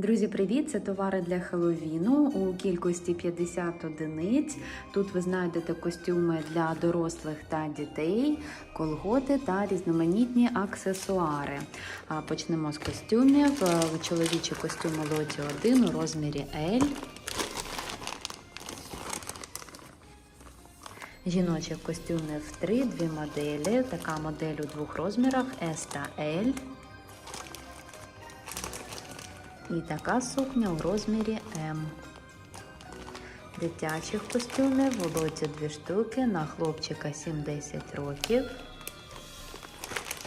Друзі, привіт! Це товари для Хеллоуіну у кількості 50 одиниць. Тут ви знайдете костюми для дорослих та дітей, колготи та різноманітні аксесуари. Почнемо з костюмів. Е, Чоловічі костюми лоті 1 у розмірі L. Жіночих костюмів 3, дві моделі. Така модель у двох розмірах S та L. І така сукня у розмірі М. Дитячих костюмів лоті дві штуки на хлопчика 7-10 років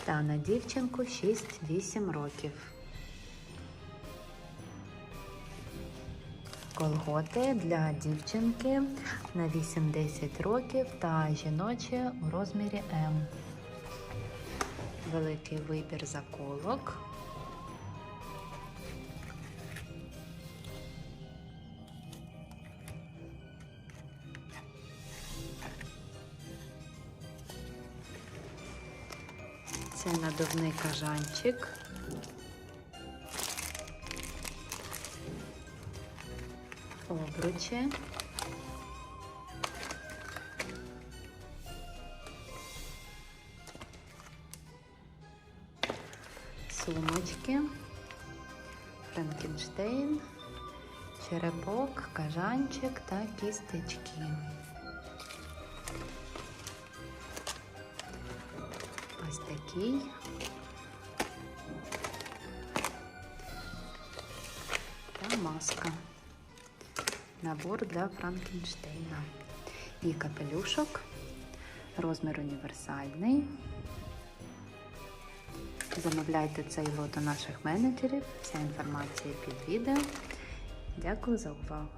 та на дівчинку 6-8 років. Колготи для дівчинки на 8-10 років та жіночі у розмірі М. Великий вибір заколок. Це надувний кажанчик. Обручі. Сумочки. Франкенштейн, черепок, кажанчик та кістечки. Такий. Та маска. Набор для Франкенштейна. І капелюшок. Розмір універсальний. Замовляйте цей лот у наших менеджерів. Вся інформація під відео. Дякую за увагу.